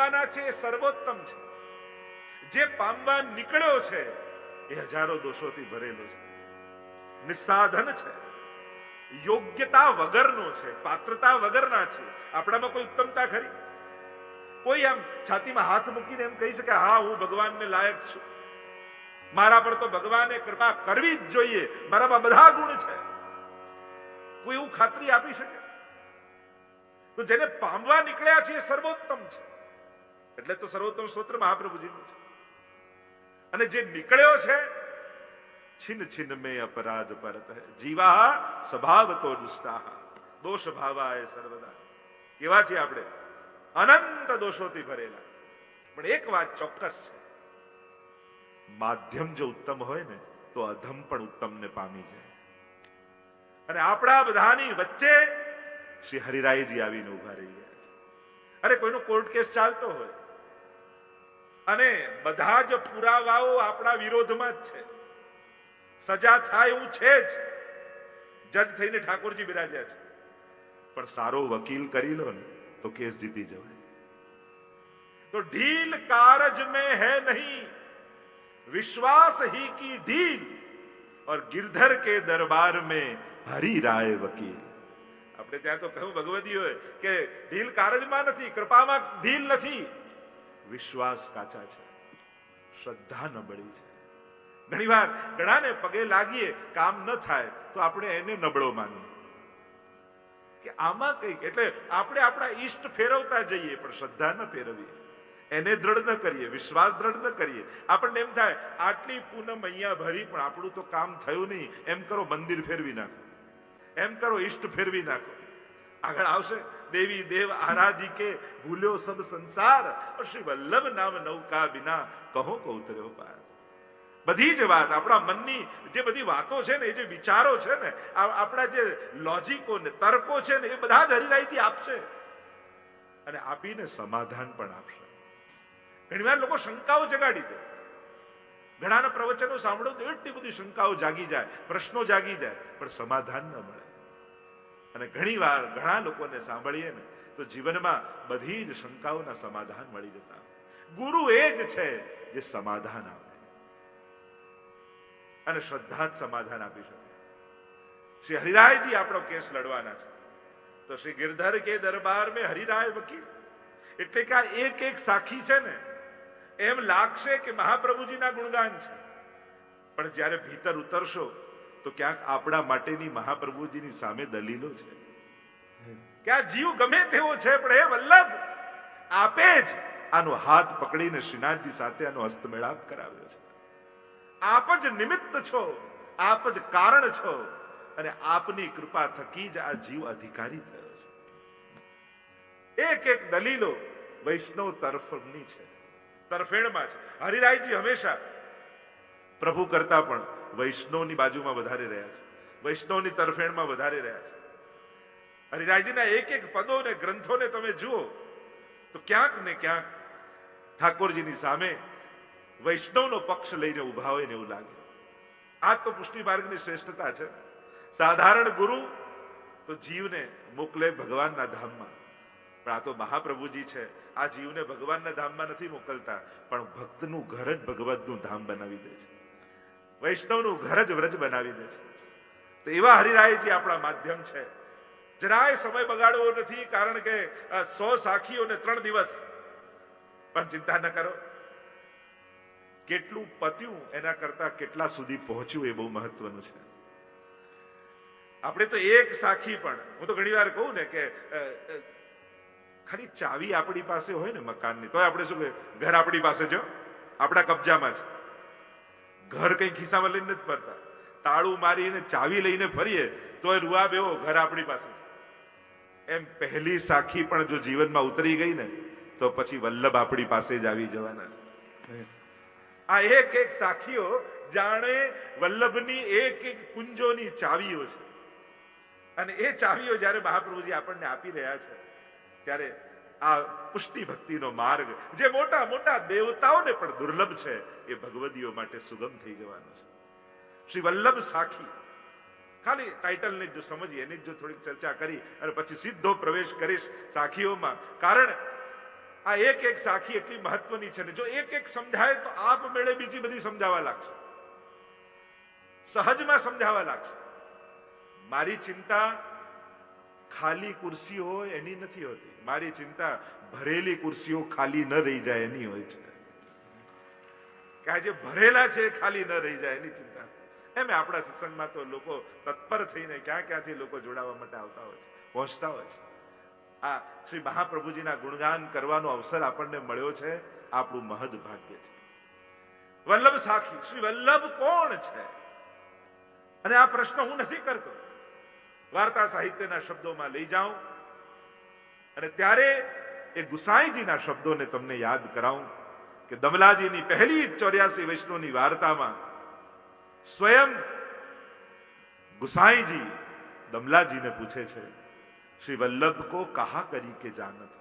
પામવાના છે એ સર્વોત્તમ છે. જે પામવા નીકળ્યો છે એ હજારો દોષોથી ભરેલો છે. નિસાધન છે. યોગ્યતા વગરનો છે, પાત્રતા વગરના છે. આપણામાં કોઈ ઉત્તમતા ખરી? કોઈ આમ છાતીમાં હાથ મૂકીને એમ કહી શકે, હા, હું ભગવાનને લાયક છું. મારા પર તો ભગવાને કૃપા કરવી જ જોઈએ. મારામાં બધા ગુણ છે. કોઈ એવું ખાતરી આપી શકે? તો જેને પામવા નીકળ્યા છે એ સર્વોત્તમ છે. એટલે તો સર્વોત્તમ સ્તોત્ર મહાપ્રભુજીનું છે. અને જે નીકળ્યો છે, છિન છિન મે અપરાધ પરત હૈ. જીવા સ્વભાવ તો દુષ્ટા દોષ ભાવાય સર્વદા. કેવા છે આપણે? અનંત દોષોથી ભરેલા. પણ એક વાત ચોક્કસ છે. માધ્યમ જો ઉત્તમ હોય ને, તો અધમ પણ ઉત્તમને પામી જાય. અને આપણા બધાની વચ્ચે શ્રી હરિરાયજી આવીને ઊભા રહી ગયા અરે, કોઈનો કોર્ટ કેસ ચાલતો હોય અને બધા જ પુરાવાઓ આપણા વિરોધમાં જ છે સજા થાય એવું છે જ જજ થઈને ઠાકોરજી બિરાજ્યા છે પણ સારો વકીલ કરી લો ને તો કેસ જીતી જવાય તો ઢીલ કારજ में है नहीं विश्वास ही की ढील और गिरधर के दरबार में हरि राय वकील આપણે ત્યાં તો કહ્યું ભગવતી હોય કે ઢીલ કારજમાં નથી કૃપામાં ઢીલ નથી વિશ્વાસ કાચા છે. શ્રદ્ધા નબળી છે. ઘણીવાર ઘણાને પગે લાગીએ કામ ન થાય તો આપણે એને નબળો માનીએ. કે આમાં કંઈક, એટલે આપણે આપણા ઈષ્ટ ફેરવતા જઈએ, પણ શ્રદ્ધા ન ફેરવીએ. એને દ્રઢ ન કરીએ, વિશ્વાસ દ્રઢ ન કરીએ. આપણને એમ થાય, આટલી પૂનમ અહીંયા ભરી, પણ આપણું તો કામ થયું નહીં. એમ કરો, મંદિર ફેરવી નાખો. એમ કરો, ઈષ્ટ ફેરવી નાખો. આગળ આવશે. દેવી દેવ આરાધી કે ભૂલ્યો સબ સંસાર શ્રી વલ્લભ નામ નૌકા વિના કહો કો ઉતર્યો પાર બધી જ વાત આપણા મનની જે બધી વાતો છે ને, એ જે વિચારો છે ને આપણા જે લોજિકો ને તર્કો છે ને, એ બધા જ હરિરાઈથી આપશે. અને આપીને સમાધાન પણ આપશે. ઘણીવાર લોકો શંકાઓ જગાડી દે. ઘણાના પ્રવચનો સાંભળો તો એટલી બધી શંકાઓ જાગી જાય, પ્રશ્નો જાગી જાય, પણ સમાધાન ન મળે. અને ઘણીવાર ઘણા લોકોને સાંભળીએ ને, તો જીવનમાં બધી જ શંકાઓના સમાધાન મળી જતા ગુરુ એ જ છે જે સમાધાન આપે. અને શ્રદ્ધા જ સમાધાન આપી શકે. શ્રી હરિરાયજી આપણો કેસ લડવાના છે. તો શ્રી ગિરધર કે દરબાર મેં હરિરાય વકીલ. એટલે કે આ એક એક સાખી છે ને, એમ લાગશે કે મહાપ્રભુજીના ગુણગાન છે. પણ જ્યારે ભીતર ઉતરશો તો ક્યાંક આપણા માટેની મહાપ્રભુજીની સામે દલીલો છે. કે આ જીવ ગમે તેવો છે પણ હે વલ્લભ આપે જ આનો હાથ પકડીને શ્રીનાથજી સાથે આનો હસ્તમેળાપ કરાવ્યો છે. આપ જ નિમિત્ત છો આપ જ કારણ છો અને આપની કૃપા થકી જ આ જીવ અધિકારી થયો છે. એક એક દલીલો વૈષ્ણવ તરફની છે. તરફેણમાં છે. હરિરાયજી હંમેશા પ્રભુ કરતા પણ વૈષ્ણવની બાજુમાં વધારે રહ્યા છે. વૈષ્ણવની તરફેણમાં વધારે રહ્યા છે. હરિરાયજીના એક એક પદો ને ગ્રંથોને તમે જુઓ, તો ક્યાંક ને ક્યાંક ઠાકોરજીની સામે વૈષ્ણવનો પક્ષ લઈને ઊભા હોય ને એવું લાગે. આ તો પુષ્ટિ માર્ગની શ્રેષ્ઠતા છે. સાધારણ ગુરુ તો જીવને મોકલે ભગવાનના ધામમાં. પણ આ તો મહાપ્રભુજી છે. આ જીવને ભગવાનના ધામમાં નથી મોકલતા, પણ ભક્તનું ઘર જ ભગવતનું ધામ બનાવી દે છે. વૈષ્ણવનું ઘર જ વ્રજ બનાવી દે છે. તો એવા હરિરાયજી આપણા માધ્યમ છે. જરાય સમય બગાડવો નથી, કારણ કે સો સાખીઓને ત્રણ દિવસ. પણ ચિંતા ન કરો. કેટલું પત્યું એના કરતા કેટલા સુધી પહોંચ્યું એ બહુ મહત્વનું છે. આપણે તો એક સાખી પણ, હું તો ઘણી વાર કહું ને કે ખાલી ચાવી આપણી પાસે હોય ને મકાનની, તો આપણે શું ઘર આપણી પાસે જો આપણા કબજામાં છે ઘર કઈ ખિસ્સામાં લઈને નથી ફરતા. તાળું મારીને ચાવી લઈને ફરીએ તો એ રૂઆબ બેવો ઘર આપણી પાસે છે. એમ પહેલી સાખી પણ જો જીવનમાં ઉતરી ગઈ ને, તો પછી વલ્લભ આપણી પાસે જ આવી જવાના છે. આ એક એક સાખીઓ જાણે વલ્લભની એક એક કુંજોની ચાવીઓ છે. અને એ ચાવીઓ જ્યારે મહાપ્રભુજી આપણને આપી રહ્યા છે, ત્યારે આ પુષ્ટિ ભક્તિનો માર્ગ. જે મોટા મોટા દેવતાઓને પણ દુર્લભ છે, એ ભગવદીઓ માટે સુગમ થઈ જવાનો છે. શ્રી વલ્લભ સાખી, ખાલી ટાઇટલને જો સમજીએ, એની જો થોડીક ચર્ચા કરી અને પછી સીધો પ્રવેશ કરીશ સાખીઓમાં. કારણ આ એક એક સાખી એટલી મહત્વની છે ને, જો એક એક સમજાય તો આપ મેળે બીજી બધી સમજાવવા લાગશે. સહજમાં સમજાવવા લાગશે. મારી ચિંતા ખાલી કુર્સીઓ એની નથી હોતી. મારી ચિંતા, ભરેલી કુર્સીઓ ખાલી ન રહી જાય એની હોય છે. કે આજે ભરેલા છે ખાલી ન રહી જાય એની ચિંતા. એમ આપણા સત્સંગમાં તો લોકો તત્પર થઈને ક્યાં ક્યાંથી લોકો જોડાવા માટે આવતા હોય છે, પહોંચતા હોય છે. આ શ્રી મહાપ્રભુજીના ગુણગાન કરવાનો અવસર આપણને મળ્યો છે, આપણું મહદ ભાગ્ય છે. વલ્લભ સાખી, શ્રી વલ્લભ કોણ છે? અને આ પ્રશ્ન હું નથી કરતો. વાર્તા સાહિત્યના શબ્દોમાં લઈ જાઉં. અને ત્યારે એ ગુસાઈજીના શબ્દોને તમને યાદ કરાવું કે દમલાજીની પહેલી ચોર્યાસી વૈષ્ણવની વાર્તામાં સ્વયં ગુસાઈજી દમલાજીને પૂછે છે, શ્રી વલ્લભ કો કહા કરી કે જાનત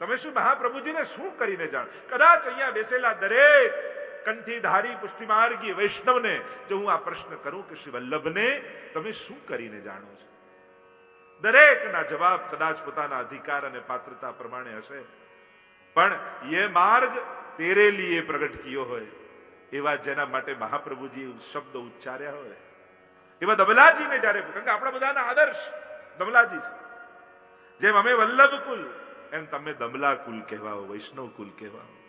તમે શું મહાપ્રભુજીને શું કરીને જાણ? કદાચ અહીંયા બેસેલા દરેક કંઠીધારી પુષ્ટિમાર્ગી વૈષ્ણવને, જો હું આ પ્રશ્ન કરું કે શ્રી વલ્લભને, તમે શું કરીને જાણો છો? દરેકના જવાબ કદાચ પોતાના અધિકાર અને પાત્રતા પ્રમાણે હશે. પણ એ માર્ગ તેરે લીએ પ્રગટ કિયો હોય, એવા જેના માટે મહાપ્રભુજી શબ્દ ઉચ્ચાર્યા હોય. એવા દમલાજીને જ્યારે, કારણ કે આપણા બધાના આદર્શ દમલાજી છે. જેમ અમે વલ્લભ કુલ એમ તમે દમલા કુલ કહેવાઓ વૈષ્ણવ કુલ કહેવાઓ.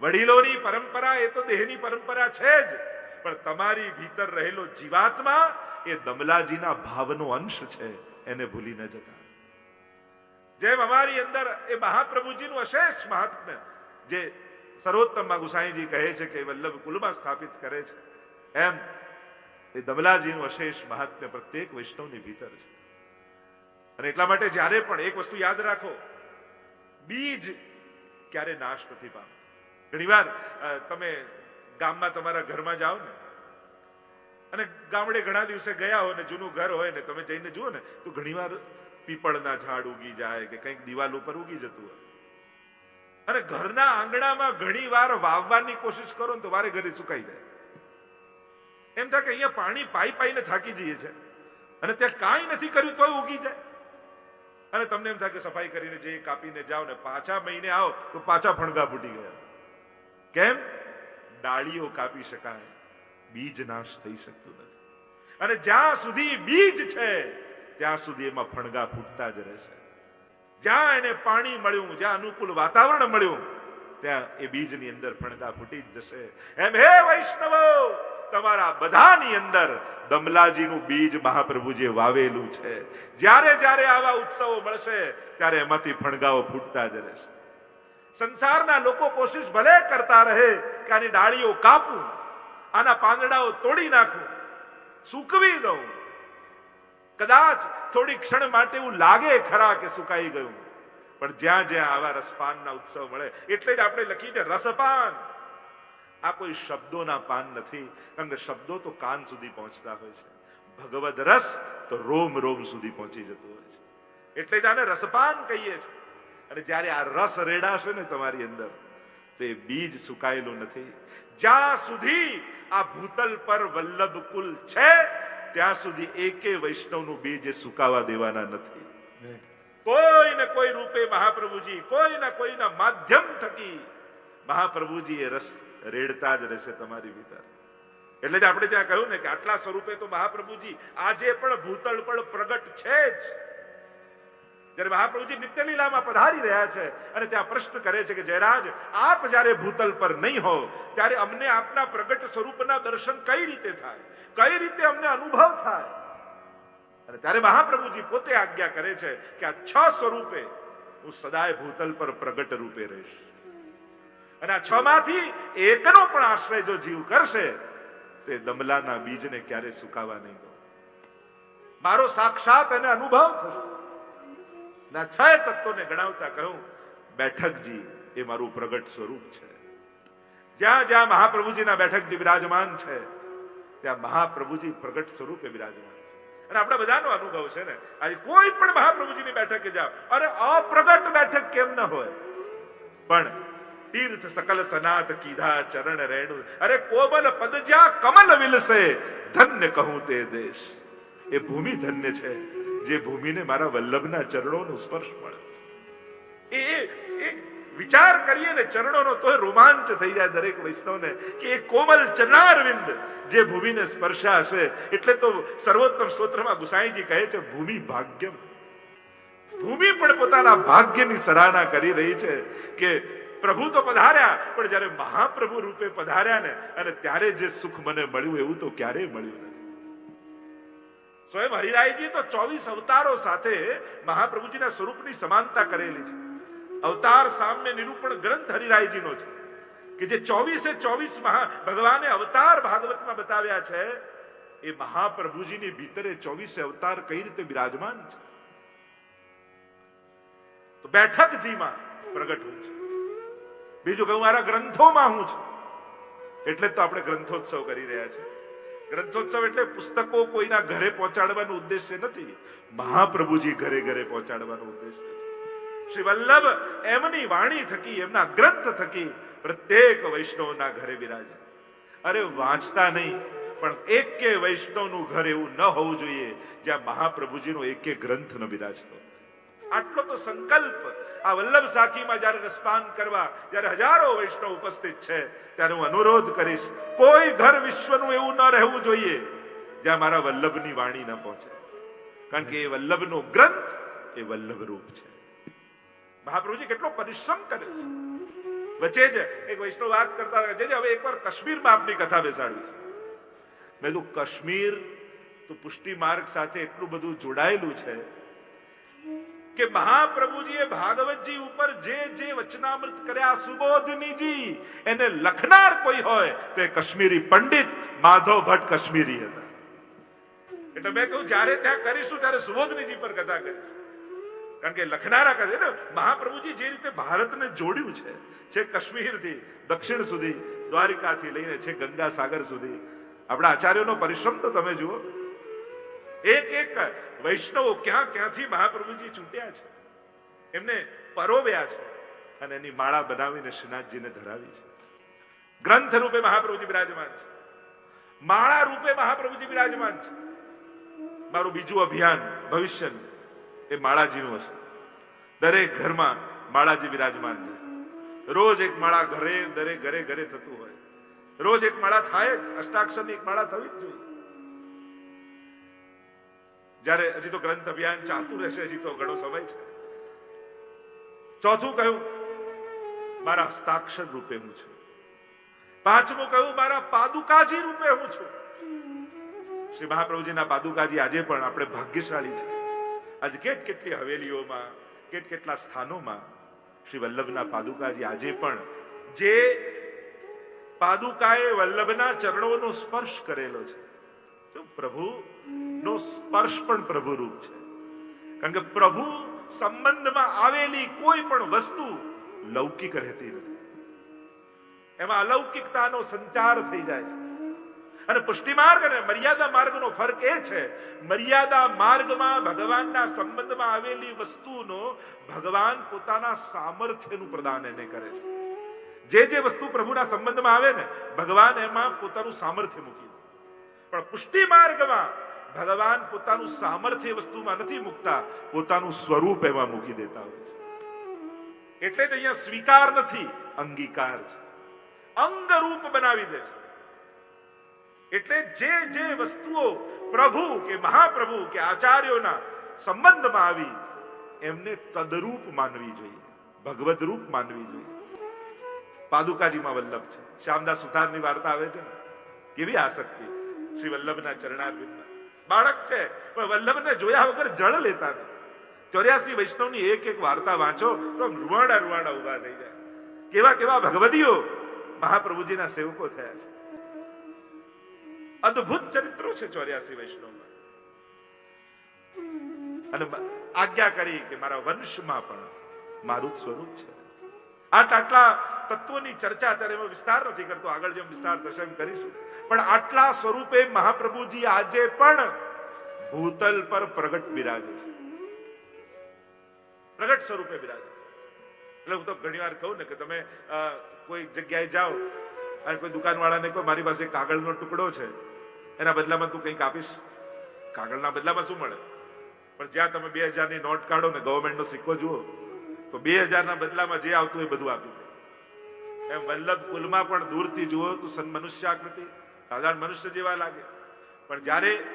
વડીલોની પરંપરા એ તો દેહની પરંપરા છે જ. પણ તમારી ભીતર રહેલો જીવાત્મા એ દમલાજીના ભાવનો અંશ છે. એને ભૂલી ન જતા. જેમ અમારી અંદર એ મહાપ્રભુજીનું અશેષ મહાત્મ્ય, જે સર્વોત્તમમાં ગુસાઈજી કહે છે કે વલ્લભ કુલમાં સ્થાપિત કરે છે, એમ એ દમલાજીનું અશેષ મહાત્મ્ય પ્રત્યેક વૈષ્ણવની ભીતર છે. અને એટલા માટે જ્યારે પણ એક વસ્તુ યાદ રાખો, બીજ ક્યારે નાશ નથી પામતું. ઘણીવાર તમે ગામમાં તમારા ઘરમાં જાઓ ને, અને ગામડે ઘણા દિવસે ગયા હોય ને, જૂનું ઘર હોય ને, તમે જઈને જુઓ ને, તો ઘણીવાર પીપળના ઝાડ ઉગી જાય કે કંઈક દિવાલ ઉપર ઉગી જતું હોય. અને ઘરના આંગણામાં ઘણી વાર વાવવાની કોશિશ કરો ને, તો વારે ઘરે સુકાઈ જાય. એમ થાય કે અહીંયા પાણી પાઈ પાઈને થાકી જઈએ છે. અને ત્યાં કાંઈ નથી કર્યું તો ઉગી જાય. અને તમને એમ થાય કે સફાઈ કરીને જે કાપીને જાઓ ને, પાછા મહિને આવો, તો પાછા ફણગા ફૂટી ગયા. કેમ? ડાળીઓ કાપી શકાય. બીજ નાશ થઈ શકતું નથી. અને જ્યાં સુધી બીજ છે, ત્યાં સુધી એમાં ફણગા ફૂટતા જ રહેશે. જ્યાં એને પાણી મળ્યું, જ્યાં અનુકૂળ વાતાવરણ મળ્યું, ત્યાં એ બીજની અંદર ફણગા ફૂટી જ જશે. એમ હે વૈષ્ણવો, તમારા બધાની અંદર દમલાજીનું બીજ મહાપ્રભુજીએ વાવેલું છે. જ્યારે જ્યારે આવા ઉત્સવો મળશે, ત્યારે એમાંથી ફણગાઓ ફૂટતા જ રહેશે. સંસારના લોકો કોશિશ ભલે કરતા રહે કે આની ડાળીઓ કાપું, આના પાંદડાઓ તોડી નાખું, સૂકવી દઉં. કદાચ થોડી ક્ષણ માટે એવું લાગે ખરા કે સુકાઈ ગયું. પણ જ્યાં જ્યાં આવા રસપાનના ઉત્સવ મળે, એટલે જ આપણે લખી છે રસપાન. આ કોઈ શબ્દોના પાન નથી, કારણ કે શબ્દો તો કાન સુધી પહોંચતા હોય છે. ભગવદ રસ તો રોમ રોમ સુધી પહોંચી જતો હોય છે. એટલે જ આને રસપાન કહીએ છીએ. અને જ્યારે આ રસ રેડાશે ને તમારી અંદર, તો એ બીજ સુકાયેલું નથી. જ્યાં સુધી આ ભૂતલ પર વલ્લભ કુલ છે, ત્યાં સુધી એકે વૈષ્ણવનું બીજ સુકાવા દેવાના નથી. કોઈ ને કોઈ રૂપે મહાપ્રભુજી, કોઈ ના કોઈના માધ્યમ થકી મહાપ્રભુજી એ રસ રેડતા જ રહેશે તમારી ભીતર એટલે જ આપણે ત્યાં કહ્યું ને કે આટલા સ્વરૂપે તો મહાપ્રભુજી આજે પણ ભૂતલ પણ પ્રગટ છે જ. જ્યારે મહાપ્રભુજી નિત્યલીલામાં પધારી રહ્યા છે અને ત્યાં પ્રશ્ન કરે છે કે જયરાજ, આપ જ્યારે ભૂતલ પર નહીં હો, ત્યારે અમને આપના પ્રગટ સ્વરૂપના દર્શન કઈ રીતે થાય? કઈ રીતે અમને અનુભવ થાય? અને ત્યારે મહાપ્રભુજી પોતે આજ્ઞા કરે છે કે આ છ સ્વરૂપે હું સદાય ભૂતલ પર પ્રગટ રૂપે રહીશ. અને આ છ માંથી એકનો પણ આશ્રય જો જીવ કરશે, તે દમલાના બીજને ક્યારે સુકાવા નહીં મારો સાક્ષાત એને અનુભવ થશે. ના છ તત્વોને ગણાવતા કહું, બેઠકજી એ મારું પ્રગટ સ્વરૂપ છે. જ્યાં જ્યાં મહાપ્રભુજીના બેઠકજી બિરાજમાન છે, ત્યાં મહાપ્રભુજી પ્રગટ સ્વરૂપે બિરાજમાન છે. અને આપણા બધાનો અનુભવ છે ને, આજે કોઈ પણ મહાપ્રભુજીની બેઠકે જાઓ, અરે અપ્રગટ બેઠક કેમ ન હોય? પણ તીર્થ સકલ સનાત કીધા ચરણ રેણુ, અરે કોમલ પદ જ્યાં કમલ વિલસે, ધન્ય કહું તે દેશ. એ ભૂમિ ધન્ય છે. જે ભૂમિને મારા વલ્લભના ચરણોનો સ્પર્શ મળે. એ વિચાર કરીએ ને ચરણોનો તો રોમાંચ થઈ જાય દરેક વૈષ્ણવને કે એ કોમલ ચરણારવિંદ જે ભૂમિને સ્પર્શાશે. એટલે તો સર્વોત્તમ સ્તોત્રમાં ગુસાઈજી કહે છે, ભૂમિ ભાગ્યમ. ભૂમિ પણ પોતાના ભાગ્યની સરાહના કરી રહી છે કે પ્રભુ તો પધાર્યા, પણ જ્યારે મહાપ્રભુ રૂપે પધાર્યા ને, અને ત્યારે જે સુખ મને મળ્યું, એવું તો ક્યારેય મળ્યું નથી. સ્વયં હરિરાયજી તો ચોવીસ અવતારો સાથે મહાપ્રભુજીના સ્વરૂપની સમાનતા કરેલી છે. અવતાર સામ્ય નિરૂપણ ગ્રંથ હરિરાયજીનો છે કે જે ચોવીસે ચોવીસ મહા ભગવાને અવતાર ભાગવતમાં બતાવ્યા છે, એ મહાપ્રભુજીની ભીતરે ચોવીસે અવતાર કઈ રીતે બિરાજમાન છે? તો બેઠક જીમાં પ્રગટ હું છું. બીજું કહું મારા ગ્રંથોમાં હું છું. એટલે જ તો આપણે ગ્રંથોત્સવ કરી રહ્યા છે ગ્રંથોત્સવ એટલે પુસ્તકો કોઈના ઘરે પહોંચાડવાનો ઉદ્દેશ્ય નથી. મહાપ્રભુજી ઘરે ઘરે પહોંચાડવાનો ઉદ્દેશ્ય છે. શ્રી વલ્લભ એમની વાણી થકી, એમના ગ્રંથ થકી પ્રત્યેક વૈષ્ણવના ઘરે બિરાજે. અરે વાંચતા નહીં, પણ એક કે વૈષ્ણવનું ઘર એવું ન હોવું જોઈએ જ્યાં મહાપ્રભુજીનો એક કે ગ્રંથ ન બિરાજતો. આટલો તો સંકલ્પ આ વલ્લભ સાખીમાં જ્યારે રસપાન કરવા જ્યારે હજારો વૈષ્ણવ ઉપસ્થિત છે, ત્યારે હું અનુરોધ કરીશ, કોઈ ઘર વિશ્વનું એવું ન રહેવું જોઈએ જ્યાં મારા વલ્લભની વાણી ન પહોંચે. કારણ કે એ વલ્લભનો ગ્રંથ એ વલ્લભ રૂપ છે. મહાપ્રભુજી કેટલો પરિશ્રમ કરે છે. વચ્ચે જ એક વૈષ્ણવ વાત કરતા જે હવે એકવાર કાશ્મીરમાં આપની કથા બેસાડવી છે. મેં કીધું, કાશ્મીર તો પુષ્ટિ માર્ગ સાથે એટલું બધું જોડાયેલું છે કે મહાપ્રભુજીએ ભાગવતજી ઉપર જે જે વચનામૃત કર્યા સુબોધનીજી એને લખનાર કોઈ હોય તો એ કશ્મીરી પંડિત માધવ ભટ્ટ કશ્મીરી હતા. એટલે મેં કહું જ્યારે ત્યાં કરીશું, ત્યારે સુબોધનીજી પર કથા કરીશું કારણ કે લખનારા કહે ને, મહાપ્રભુજી જે રીતે ભારતને જોડ્યું છે છે કશ્મીરથી દક્ષિણ સુધી, દ્વારિકાથી લઈને છે ગંગા સાગર સુધી, આપણા આચાર્યનો પરિશ્રમ તો તમે જુઓ એક એક વૈષ્ણવો ક્યાં ક્યાંથી મહાપ્રભુજી છૂટ્યા છે? એમને પરોવ્યા છે અને એની માળા બનાવીને શ્રીનાથજીને ધરાવી છે. ગ્રંથ રૂપે મહાપ્રભુજી બિરાજમાન છે. માળા રૂપે મહાપ્રભુજી બિરાજમાન છે. મારું બીજું અભિયાન ભવિષ્યનું એ માળાજીનું હશે. દરેક ઘરમાં માળાજી બિરાજમાન છે. રોજ એક માળા ઘરે દરેક ઘરે ઘરે થતું હોય. રોજ એક માળા થાય જ. અષ્ટાક્ષરની એક માળા થવી જ જોઈએ. જ્યારે હજી તો ગ્રંથ અભિયાન ચાલતું રહેશે, હજી તો ઘણો સમય છે. ચોથું કહ્યું, મારા હસ્તાક્ષર રૂપે હું છું. પાંચમું કહ્યું, મારા પાદુકાજી રૂપે હું છું. શ્રી મહાપ્રભુજીના પાદુકાજી આજે પણ આપણે ભાગ્યશાળી છે. આજે કેટ કેટલી હવેલીઓમાં, કેટ કેટલા સ્થાનોમાં શ્રી વલ્લભના પાદુકાજી આજે પણ જે પાદુકાએ વલ્લભના ચરણોનો સ્પર્શ કરેલો છે. પ્રભુ નો સ્પર્શ પણ પ્રભુ રૂપ છે. કારણ કે પ્રભુ સંબંધમાં આવેલી કોઈ પણ વસ્તુ લૌકિક રહેતી નથી. એમાં અલૌકિકતાનો સંચાર થઈ જાય છે. અને પુષ્ટિ માર્ગ અને મર્યાદા માર્ગનો ફરક એ છે, મર્યાદા માર્ગમાં ભગવાનના સંબંધમાં આવેલી વસ્તુનો ભગવાન પોતાના સામર્થ્યનું પ્રદાન એને કરે છે. જે જે વસ્તુ પ્રભુના સંબંધમાં આવે ને, ભગવાન એમાં પોતાનું સામર્થ્ય મૂકી પણ પુષ્ટિ માર્ગમાં ભગવાન પોતાનું સામર્થ્ય વસ્તુમાં નથી મૂકતા, પોતાનું સ્વરૂપ એમાં મૂકી દેતા હોય છે. એટલે જ અહીંયા સ્વીકાર નથી, અંગીકાર છે. અંગ રૂપ બનાવી દે છે. એટલે જે જે વસ્તુઓ પ્રભુ કે મહાપ્રભુ કે આચાર્યોના સંબંધમાં આવી, એમને તદરૂપ માનવી જોઈએ, ભગવદ રૂપ માનવી જોઈએ. પાદુકાજીમાં વલ્લભ છે. શ્યામદાસ સુધારની વાર્તા આવે છે કેવી આસક્તિ? શ્રી વલ્લભના ચરણારવિંદમાં. બાળક છે. પણ વલ્લભને જોયા વગર જળ લેતા નથી. ચોર્યાસી વૈષ્ણવની એક એક વાર્તા વાંચો તો રૂવાડા રૂવાડા ઊભા થઈ જાય. કેવા કેવા ભગવદીઓ મહાપ્રભુજીના સેવકો થયા છે. અદ્ભુત ચરિત્રો છે ચોર્યાસી વૈષ્ણવમાં. અને આજ્ઞા કરી કે મારા વંશમાં પણ મારું સ્વરૂપ છે. આટલા આટલા તત્વોની ચર્ચા અત્યારે વિસ્તાર નથી કરતો. આગળ જેમ વિસ્તાર એમ કરીશું. પણ આટલા સ્વરૂપે મહાપ્રભુજી આજે પણ ભૂતલ પર પ્રગટ બિરાજે છે. પ્રગટ સ્વરૂપે બિરાજે છે. એટલે હું તો ઘણી વાર કહું ને કે તમે કોઈ જગ્યાએ જાઓ અને કોઈ દુકાનવાળાને કહો, મારી પાસે કાગળનો ટુકડો છે. એના બદલામાં તું કંઈક આપીશ? કાગળના બદલામાં શું મળે? પણ જ્યાં તમે બે હજારની નોટ કાઢો ને ગવર્મેન્ટનો સિક્કો જુઓ, તો બે હજારના બદલામાં જે આવતું એ બધું આપ્યું એમ વલ્લભ કુલમાં પણ દૂરથી જુઓ તો સન મનુષ્ય આકૃતિ સાધારણ મનુષ્ય જેવા લાગે. પણ જ્યારે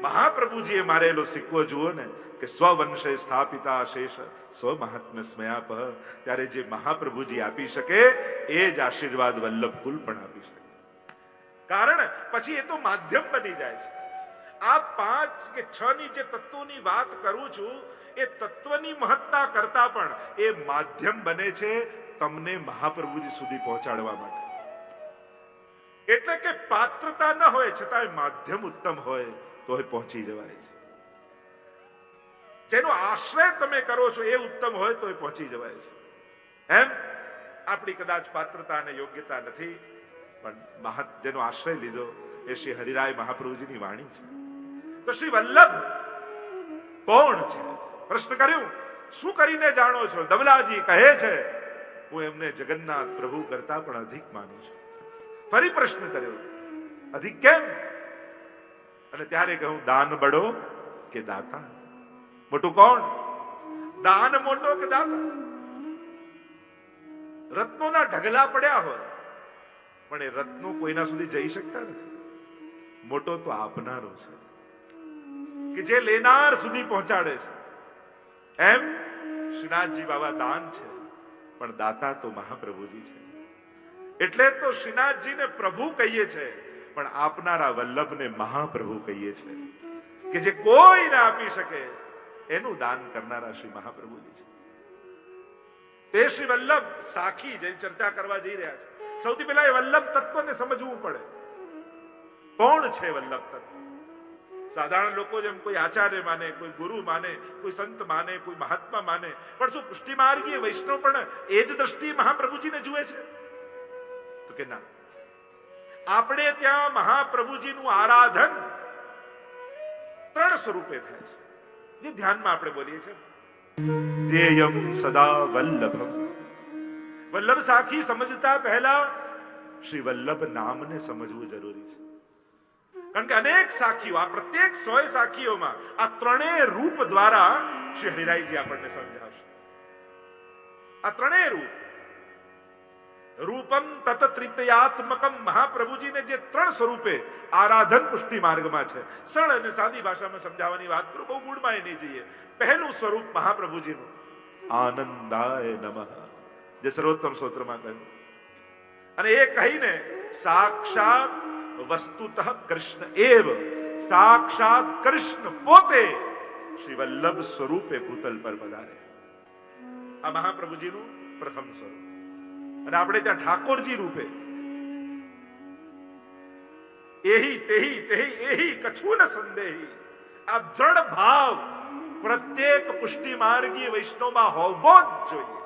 મહાપ્રભુજીએ મારેલો સિક્કો જુઓ ને, કે સ્વવંશે સ્થાપિતા શેષ સ્વ મહાત્મ સ્મયાપ, ત્યારે જે મહાપ્રભુજી આપી શકે, એ જ આશીર્વાદ વલ્લભ કુલ પણ આપી શકે. કારણ પછી એ તો માધ્યમ બની જાય છે. આ પાંચ કે છ ની જે તત્વોની વાત કરું છું, એ તત્વની મહત્તા કરતા પણ એ માધ્યમ બને છે તમને મહાપ્રભુજી સુધી પહોંચાડવા માટે. એટલે કે પાત્રતા ન હોય છતાંય માધ્યમ ઉત્તમ હોય તો એ પહોંચી જવાય છે. જેનો આશ્રય તમે કરો છો, એ ઉત્તમ હોય તો એ પહોંચી જવાય છે. એમ? આપણી કદાચ પાત્રતા અને યોગ્યતા નથી, પણ મહા, જેનો આશ્રય લીધો, એ શ્રી હરિરાય મહાપ્રભુજીની વાણી છે. તો શ્રી વલ્લભ કોણ છે? પ્રશ્ન કર્યું, શું કરીને જાણો છો? દમલાજી કહે છે, હું એમને જગન્નાથ પ્રભુ કરતા પણ અધિક માનું છું. ફરી પ્રશ્ન કર્યો, અધિક કેમ? અને ત્યારે કહું દાન બડો કે દાતા? મોટું કોણ? દાન મોટો કે દાતા? રત્નોના ઢગલા પડ્યા હોય, પણ એ રત્નો કોઈના સુધી જઈ શકતા નથી. મોટો તો આપનારો છે, કે જે લેનાર સુધી પહોંચાડે છે. એમ શ્રીનાથજી બાબા દાન છે, પણ દાતા તો મહાપ્રભુજી છે. એટલે તો શ્રીનાથજીને પ્રભુ કહીએ છે, પણ આપનારા વલ્લભને મહાપ્રભુ કહીએ છે કે જે કોઈ ના આપી શકે, એનું દાન કરનારા શ્રી મહાપ્રભુજી છે. તે શ્રી વલ્લભ સાખી જે ચર્ચા કરવા જઈ રહ્યા છે. સૌથી પહેલા એ વલ્લભ તત્વને સમજવું પડે. કોણ છે વલ્લભ તત્વ? સાધારણ લોકો જેમ કોઈ આચાર્ય માને, કોઈ ગુરુ માને, કોઈ સંત માને, કોઈ મહાત્મા માને, પણ શું પુષ્ટિ માર્ગીય વૈષ્ણવ પણ એ જ દ્રષ્ટિ મહાપ્રભુજીને જુએ છે? તો કે ના. આપણે ત્યાં મહાપ્રભુજીનું આરાધન ત્રણ સ્વરૂપે થાય છે. જે ધ્યાનમાં આપણે બોલીએ છીએ. સદા વલ્લભમ. વલ્લભ સાખી સમજતા પહેલા શ્રી વલ્લભ નામને સમજવું જરૂરી છે. કારણ કે અનેક સાખીઓ, આ પ્રત્યેક સોય સાખીઓમાં આ ત્રણેય રૂપ દ્વારા શ્રી હરિરાયજી આપણને સમજાવશે. આ ત્રણેય રૂપ રૂપમ તત ત્રિતયાત્મકમ મહાપ્રભુજીને જે ત્રણ સ્વરૂપે આરાધન પુષ્ટિ માર્ગમાં છે. સરળ અને સાદી ભાષામાં સમજાવવાની વાત કરું, બહુ મૂળમાં એ નહીં જઈએ. પહેલું સ્વરૂપ મહાપ્રભુજીનું. આનંદાય નમઃ. જે સર્વોત્તમ સ્તોત્રમાં કહ્યું. અને એ કહીને સાક્ષાત વસ્તુતઃ કૃષ્ણ એવ. સાક્ષાત કૃષ્ણ પોતે શ્રી વલ્લભ સ્વરૂપે ભૂતલ પર પધારે. આ મહાપ્રભુજીનું પ્રથમ સ્વરૂપ. અને આપણે ત્યાં ઠાકોરજી રૂપે. એહી, તેહી તેહી, એહી, કછું ન સંદેહી. આ દ્રઢ ભાવ પ્રત્યેક પુષ્ટિ માર્ગી વૈષ્ણવમાં હોવો જ જોઈએ.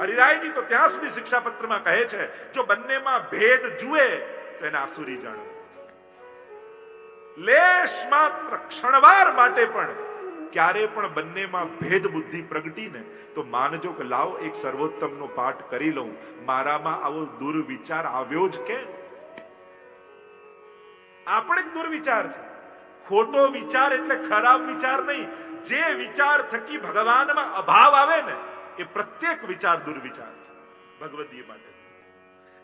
હરિરાયજી તો ત્યાં સુધી શિક્ષાપત્રમાં કહે છે, જો બંનેમાં ભેદ જુએ, તો એને આસુરી જાણે. લેશ માત્ર ક્ષણવાર માટે પણ ક્યારે પણ બંનેમાં ભેદ બુદ્ધિ પ્રગટીને, તો માનજો કે લાવ એક સર્વોત્તમનો પાઠ કરી લઉં. મારામાં આવો દુર્વિચાર આવ્યો જ કે આપણે જ દુર્વિચાર છે. ખોટો વિચાર એટલે ખરાબ વિચાર નહીં. જે વિચાર થકી ભગવાનમાં અભાવ આવે ને, એ પ્રત્યેક વિચાર દુર્વિચાર છે. ભગવદીય માટે.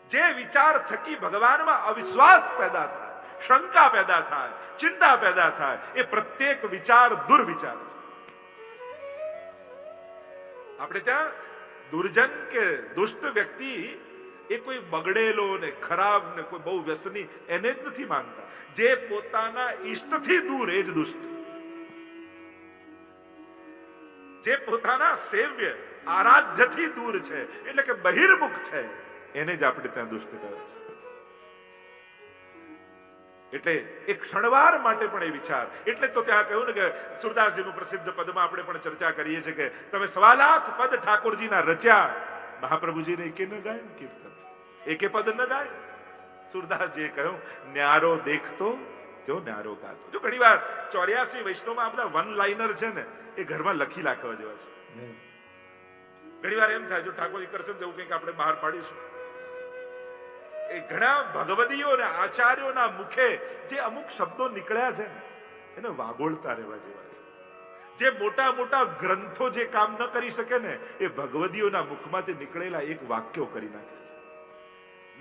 જે વિચાર થકી ભગવાનમાં અવિશ્વાસ પેદા થાય શંકા પેદા થાય, ચિંતા પેદા થાય, એ પ્રત્યેક વિચાર દુર્વિચાર છે. આપણે ત્યાં દુર્જન કે દુષ્ટ વ્યક્તિ એ કોઈ બગડેલો ને ખરાબ ને કોઈ બહુ વ્યસની એને જ નથી માનતા. જે પોતાના ઈષ્ટથી દૂર એ જ દુષ્ટ. જે પોતાના સેવ્ય, આરાધ્યથી દૂર છે, એટલે કે બહિર્મુખ છે, એને જ આપણે ત્યાં દુષ્ટ કહે છે. એટલે એક ક્ષણવાર માટે પણ એ વિચાર. એટલે તો ત્યાં કહ્યું ને કે સુરદાસજીનું પ્રસિદ્ધ પદમાં આપણે પણ ચર્ચા કરીએ છીએ કે તમે સવા લાખ પદ ઠાકોરજીના રચ્યા. મહાપ્રભુજીને એકે ન ગાય કીર્તન. એકે પદ ન ગાય. સુરદાસજીએ કહ્યું ન્યારો દેખતો જો ન્યારો ગાતો. જો ઘણી વાર ચોર્યાસી વૈષ્ણવમાં બધા વન લાઇનર છે ને એ ઘરમાં લખી નાખવા જેવા છે. ઘણી વાર એમ થાય જો ઠાકોરજી કરશે ને તો એવું કંઈક આપણે બહાર પાડીશું. એ ઘણા ભગવદીઓ અને આચાર્યોના મુખે જે અમુક શબ્દો નીકળ્યા છે ને, એને વાગોળતા રહેવા જેવા છે. જે મોટા મોટા ગ્રંથો જે કામ ન કરી શકે ને, એ ભગવદીઓના મુખમાંથી નીકળેલા એક વાક્યો કરી નાખે છે.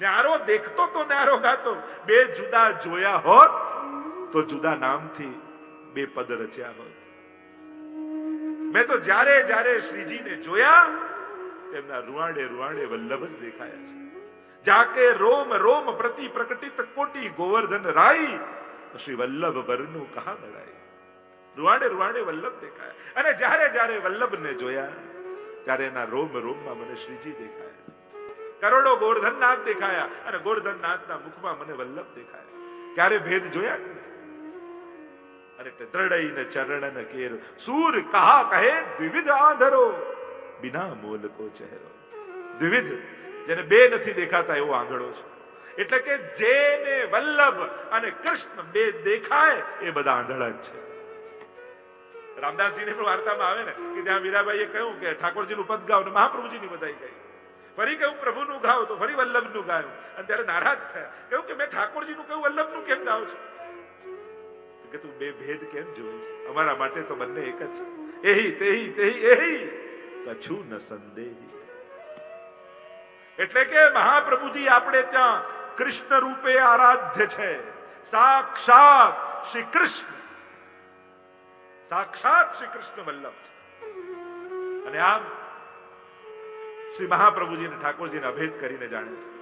ન્યારો દેખતો તો ન્યારો ગાતો, બે જુદા જોયા હોત તો જુદા નામથી બે પદ રચ્યા હોત. મેં તો જ્યારે જ્યારે શ્રીજીને જોયા, તેમના રૂવાડે રૂવાડે વલ્લભ જ દેખાયા છે. જાકે રોમ રોમ પ્રતિ પ્રકટિત કોટી ગોવર્ધન રાઈ. શ્રી વલ્લભ વરનું કહા બળાય રૂવાડે રૂવાડે વલ્લભ દેખાયા. અને જ્યારે જ્યારે વલ્લભને જોયા, ત્યારે એના રોમ, રોમમાં મને શ્રીજી દેખાયા. કરોડો ગોવર્ધનનાથ દેખાયા અને ગોવર્ધનનાથના મુખમાં મને વલ્લભ દેખાયા. ક્યારે ભેદ જોયા અરે નથી. અને તે દ્રઢઈ ને ચરણ ને કેર સૂર કહા કહે દ્વિવિધ આંધરો? બિના મોલ કો ચહેરો. દ્વિવિધ જેને બે નથી દેખાતા એવો આંધળો છે. એટલે કે જેને વલ્લભ અને કૃષ્ણ બે દેખાય એ બધા આંધળા જ છે. રામદાસજીની પણ વાર્તામાં આવે ને, કે ત્યાં મીરાબાઈએ કહ્યું કે ઠાકોરજીનું પદ ગાવ ને મહાપ્રભુજીની બધાઈ કહી ફરી કહ્યું, પ્રભુનું ગાવ. તો ફરી વલ્લભનું ગાયું. અને ત્યારે નારાજ થયા. કહ્યું કે, મેં ઠાકોરજીનું કહ્યું, વલ્લભનું કેમ ગાઉં છું? કે, તું બે ભેદ કેમ જોઈ? અમારા માટે તો બંને એક જ છે. એહી, તેહી તેહી, એહી. કછું ન સંદેહી. એટલે કે મહાપ્રભુજી, આપણે ત્યાં કૃષ્ણ રૂપે આરાધ્ય છે. સાક્ષાત શ્રી કૃષ્ણ. સાક્ષાત શ્રી કૃષ્ણ વલ્લભ છે. અને આમ શ્રી મહાપ્રભુજીને ઠાકોરજીને અભેદ કરીને જાણે છે